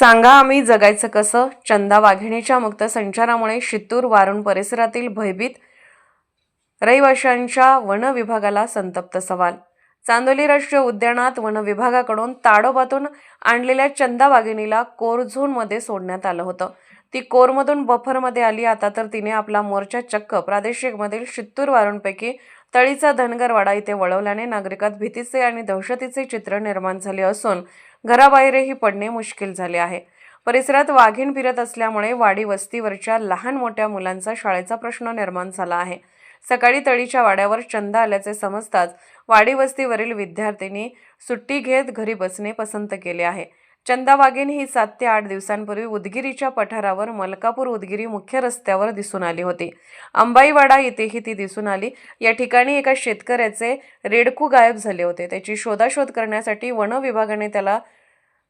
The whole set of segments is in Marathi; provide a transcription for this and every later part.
सांगा आम्ही जगायचं कसं? चंदा वाघिणीच्या मुक्त संचारामुळे शित्तूर वारुण परिसरातील भयभीत रहिवाशांच्या वन विभागाला संतप्त सवाल. चांदोली राष्ट्रीय उद्यानात वन विभागाकडून ताडोबातून आणलेल्या चंदा वाघिणीला कोरझोनमध्ये सोडण्यात आलं होतं. ती कोरमधून बफरमध्ये आली. आता तर तिने आपला मोर्चा चक्क प्रादेशिकमधील शित्तूर वारूंपैकी तळीचा धनगरवाडा इथे वळवल्याने नागरिकात भीतीचे आणि दहशतीचे चित्र निर्माण झाले असून घराबाहेरही पडणे मुश्किल झाले आहे. परिसरात वाघीण फिरत असल्यामुळे वाडी वस्तीवरच्या लहान मोठ्या मुलांचा शाळेचा प्रश्न निर्माण झाला आहे. सकाळी तळीच्या वाड्यावर चंदा आल्याचे समजताच वाडी वस्तीवरील विद्यार्थिनी सुट्टी घेत घरी बसणे पसंत केले आहे. चंदा वाघीण ही सात ते आठ दिवसांपूर्वी उदगिरीच्या पठारावर मलकापूर उदगिरी मुख्य रस्त्यावर दिसून आली होती. अंबाईवाडा येथेही ती दिसून आली. या ठिकाणी एका शेतकऱ्याचे रेडकू गायब झाले होते. त्याची शोधाशोध करण्यासाठी वन विभागाने त्याला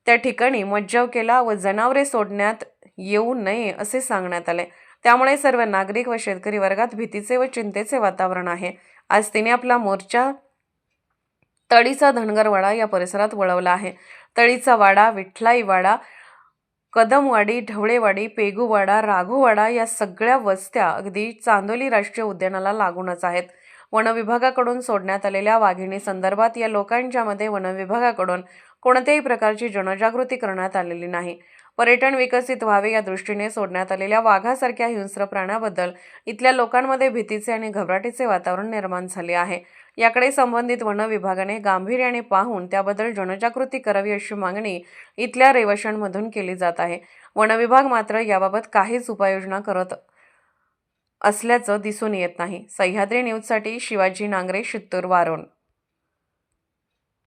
त्या ठिकाणी मज्जाव केला व जनावरे सोडण्यात येऊ नये असे सांगण्यात आले. त्यामुळे सर्व नागरिक व शेतकरी वर्गात भीतीचे व चिंतेचे वातावरण आहे. आज तिने आपला मोर्चा तळीचा धनगरवाडा या परिसरात वळवला आहे. तळीचा वाडा विठ्ठलाई वाडा कदमवाडी ढवळेवाडी पेगूवाडा राघूवाडा या सगळ्या वस्त्या अगदी चांदोली राष्ट्रीय उद्यानाला लागूनच आहेत. वनविभागाकडून सोडण्यात आलेल्या वाघिणी संदर्भात या लोकांच्यामध्ये वनविभागाकडून कोणत्याही प्रकारची जनजागृती करण्यात आलेली नाही. पर्यटन विकसित व्हावे या दृष्टीने सोडण्यात आलेल्या वाघासारख्या हिंस्र प्राण्याबद्दल इथल्या लोकांमध्ये भीतीचे आणि घबराटीचे वातावरण निर्माण झाले आहे. याकडे संबंधित वन विभागाने गांभीर्याने पाहून त्याबद्दल जनजागृती करावी अशी मागणी इथल्या रहिवाशांमधून केली जात आहे. वन विभाग मात्र याबाबत काहीच उपाययोजना करत असल्याचं दिसून येत नाही. सह्याद्री न्यूजसाठी शिवाजी नांगरे शित्तूर वारोण.